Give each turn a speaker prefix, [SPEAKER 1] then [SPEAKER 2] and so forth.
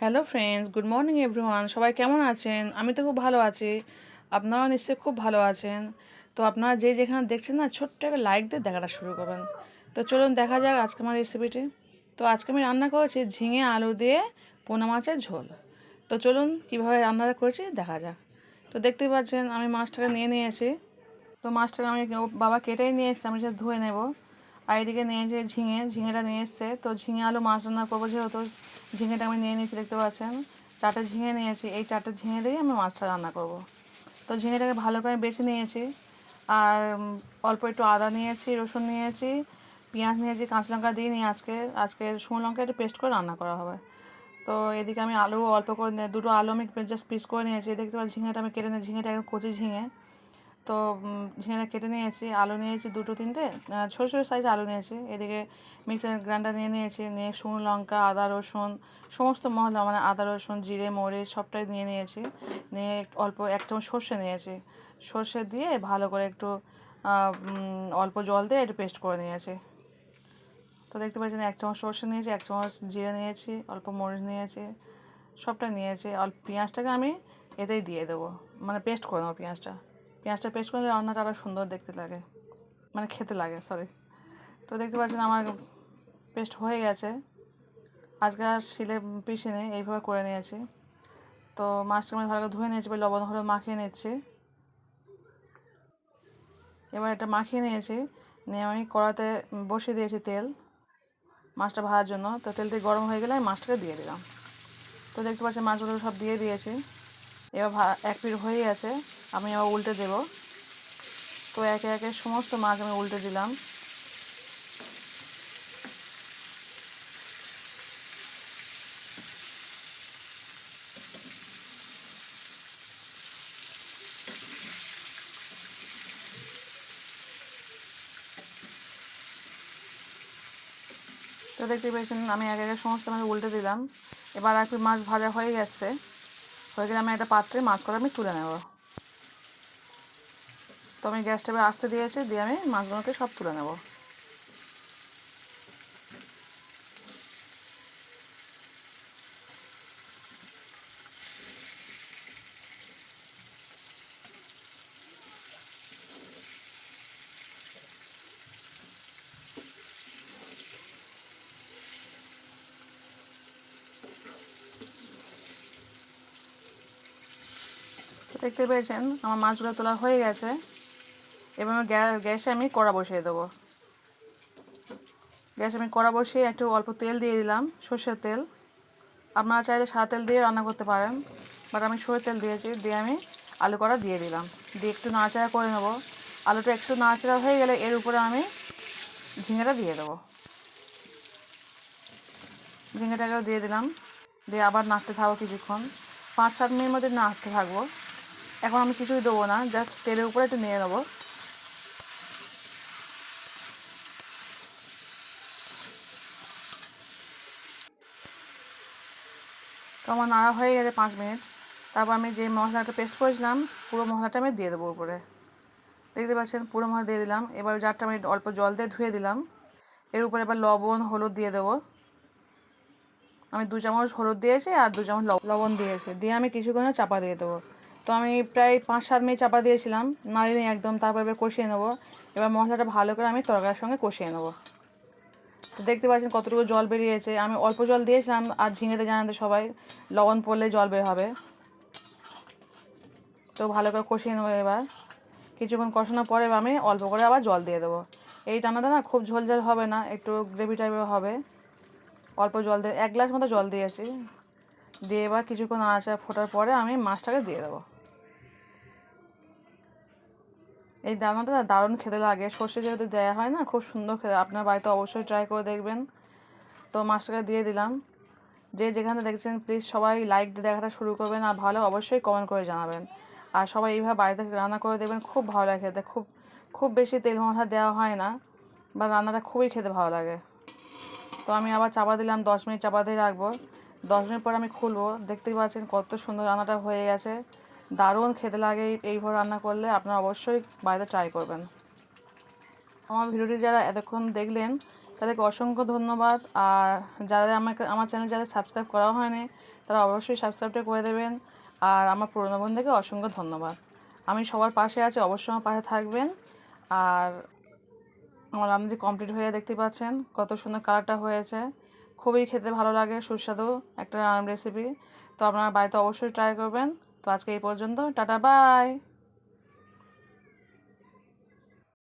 [SPEAKER 1] Hello friends good morning everyone সবাই কেমন আছেন? আমি তো খুব ভালো আছি। আপনারাও নিশ্চয়ই খুব ভালো আছেন। তো আপনারা যে যেখানে দেখছেন না, ছোট্ট একটা লাইক দিয়ে দেখাটা শুরু করবেন। তো চলুন দেখা যাক আজকে আমার রেসিপিটি তো আজকে আমি রান্না করেছি ঝিঙে আলু দিয়ে পোনা মাছের ঝোল। তো চলুন কীভাবে রান্নাটা করেছি দেখা যাক। তো দেখতেই পাচ্ছেন, আমি মাছটাকে নিয়ে নিয়েছি। তো মাছটাকে আমি বাবা কেটেই নিয়ে এসছে, আমি সেটা ধুয়ে নেব। আর এদিকে নিয়েছে ঝিঙে, ঝিঙেটা নিয়ে এসছে। তো ঝিঙে আলু মাছ রান্না করব যেহেতু, ঝিঙেটা আমি নিয়ে নিয়েছি, দেখতে পাচ্ছেন? চারটে ঝিঙে নিয়েছি, এই চারটে ঝিঙে দিয়েই আমি মাছটা রান্না করব। তো ঝিঙেটাকে ভালো করে বেছে নিয়েছি। আর অল্প একটু আদা নিয়েছি, রসুন নিয়েছি, পেঁয়াজ নিয়েছি, কাঁচা লঙ্কা দিয়ে নিয়ে আজকে আজকে শুকনো লঙ্কা একটু পেস্ট করে রান্না করা হবে। তো এদিকে আমি আলু অল্প করে দুটো আলু আমি জাস্ট পিস করে নিয়েছি। দেখতে পাচ্ছি ঝিঙেটা আমি কেটে নিয়ে ঝিঙেটা একদম কচি ঝিঙে। তো ঝিঙেটা কেটে নিয়েছি, আলু নিয়েছি দুটো, তিনটে ছোটো ছোটো সাইজ আলু নিয়েছি। এদিকে মিক্সার গ্রাইন্ডার নিয়ে নিয়েছি, নিয়ে শুকনো লঙ্কা, আদা, রসুন, সমস্ত মশলা মানে আদা, রসুন, জিরে, মরিচ সবটাই নিয়ে নিয়েছি। নিয়ে অল্প এক চামচ সর্ষে নিয়েছি। সর্ষে দিয়ে ভালো করে একটু অল্প জল দিয়ে একটু পেস্ট করে নিয়েছি। তো দেখতে পাচ্ছেন, এক চামচ সর্ষে নিয়েছি, এক চামচ জিরে নিয়েছি, অল্প মরিচ নিয়েছি, সবটা নিয়েছি। অল্প পেঁয়াজটাকে আমি এতেই দিয়ে দেবো মানে পেস্ট করে দেবো পেঁয়াজটা। পেঁয়াজটা পেস্ট করলে রান্নাটা আরও সুন্দর দেখতে লাগে। মানে খেতে লাগে সরি তো দেখতে পাচ্ছেন আমার পেস্ট হয়ে গেছে। আজকে আর শিলে পিসিনি এইভাবে করে নিয়েছি। তো মাছটা আমি ভালো করে ধুয়ে নিয়েছি বা লবণ, হলুদ মাখিয়ে নিচ্ছি। এবার এটা মাখিয়ে নিয়েছি, নিয়ে আমি কড়াতে বসিয়ে দিয়েছি তেল মাছটা ভাজার জন্য। তো তেলটি গরম হয়ে গেলে আমি মাছটাকে দিয়ে দিলাম। তো দেখতে পাচ্ছি মাছগুলো সব দিয়ে দিয়েছি। এবার ভা- এক পিঠ হয়ে গেছে। আমি আবার উল্টে দেব। তো একে একে সমস্ত মাছ আমি উল্টে দিলাম। তো দেখতে পেয়েছেন, আমি একে একে সমস্ত মাছ উল্টে দিলাম। এবার এক পিঠ মাছ ভাজা হয়ে গেছে। হয়ে গেলে আমি একটা পাত্রে মাছ করে আমি তুলে নেব। আমি গ্যাসটা এবার আসতে দিয়েছি, দিয়ে আমি মাছগুলোকে সব তুলে নেব। দেখতে পেয়েছেন, আমার মাছগুলো তোলা হয়ে গেছে। এবার গ্যাসে আমি কড়া বসিয়ে দেবো। গ্যাসে আমি কড়া বসিয়ে একটু অল্প তেল দিয়ে দিলাম, সর্ষের তেল। আপনারা চাইলে সাদা তেল দিয়ে রান্না করতে পারেন বাট আমি সরষের তেল দিয়েছি, দিয়ে আমি আলু কড়া দিয়ে দিলাম। দিয়ে একটু নাড়াচাড়া করে নেব। আলুটা একটু নাড়াচাড়া হয়ে গেলে এর উপরে আমি ঝিঙেটা দিয়ে দেবো। ঝিঙেটাকেও দিয়ে দিলাম। দিয়ে আবার নাড়তে থাকব কিছুক্ষণ। পাঁচ, সাত মিনিট মধ্যে নাড়তে থাকব। এখন আমি কিছুই দেবো না, জাস্ট তেলের উপরে একটু নিয়ে নেব। তো আমার নাড়া হয়ে গেছে পাঁচ মিনিট। তারপর আমি যে মশলাটা পেস্ট করেছিলাম, পুরো মশলাটা আমি দিয়ে দেবো উপরে। দেখতে পাচ্ছেন, পুরো মশলা দিয়ে দিলাম। এবার জারটা আমি অল্প জল দিয়ে ধুয়ে দিলাম। এর উপরে এবার লবণ, হলুদ দিয়ে দেবো। আমি দু চামচ হলুদ দিয়েছি আর দু চামচ লব- লবণ দিয়েছি। দিয়ে আমি কিছুক্ষণ চাপা দিয়ে দেবো। তো আমি প্রায় পাঁচ সাত মিনিট চাপা দিয়েছিলাম। নাড়িয়ে একদম তারপর এবার কষিয়ে নেব। এবার মশলাটা ভালো করে আমি তরকারির সঙ্গে কষিয়ে নেব। দেখতে পাচ্ছেন কতটুকু জল বেরিয়েছে। আমি অল্প জল দিয়েছিলাম, আর ঝিঙেতে জানাতে সবাই, লবণ পড়লে জল বের হবে। তো ভালো করে কষিয়ে নেব এবার। কিছুক্ষণ কষানোর পরে আমি অল্প করে আবার জল দিয়ে দেবো। এই টানাটা না খুব ঝোল ঝাল হবে না, একটু গ্রেভি টাইপের হবে। অল্প জল দিয়ে, এক গ্লাস মতো জল দিয়েছি। দিয়ে এবার কিছুক্ষণ আচা ফোটার পরে আমি মাছটাকে দিয়ে দেবো। এই না দারুণ খেতে লাগে। সর্ষে যেহেতু দেওয়া হয় না, খুব সুন্দর খেতে আপনার বাড়িতে অবশ্যই ট্রাই করে দেখবেন। তো মাছটাকে দিয়ে দিলাম। যে যেখানে দেখছেন প্লিজ সবাই লাইক দিয়ে দেখাটা শুরু করবেন। আর ভালো অবশ্যই কমেন্ট করে জানাবেন। আর সবাই এইভাবে বাড়িতে রান্না করে দেবেন খুব ভালো লাগে খেতে। খুব খুব বেশি তেল মশলা দেওয়া হয় না, বা রান্নাটা খুবই খেতে ভালো লাগে। তো আমি আবার চাপা দিলাম, দশ মিনিট চাপা দিয়ে রাখব। দশ মিনিট পর আমি খুলবো। দেখতেই পাচ্ছেন কত সুন্দর রান্নাটা হয়ে গেছে। দারুণ খেতে লাগে এই- এইভাবে রান্না করলে, আপনারা অবশ্যই বাড়িতে ট্রাই করবেন। আমার ভিডিওটি যারা এতক্ষণ দেখলেন, তাদেরকে অসংখ্য ধন্যবাদ। আর যারা আমাকে, আমার চ্যানেল যারা সাবস্ক্রাইব করা হয়নি, তারা অবশ্যই সাবস্ক্রাইবটা করে দেবেন। আর আমার পুরনো বন্ধুকে অসংখ্য ধন্যবাদ। আমি সবার পাশে আছি, অবশ্যই আমার পাশে থাকবেন। আর আমার রান্নাটি কমপ্লিট হয়ে দেখতে পাচ্ছেন, কত সুন্দর কালারটা হয়েছে। খুবই খেতে ভালো লাগে, সুস্বাদু একটা রান্নার রেসিপি তো আপনারা বাড়িতে অবশ্যই ট্রাই করবেন। তো আজকে এই পর্যন্ত টাটা বাই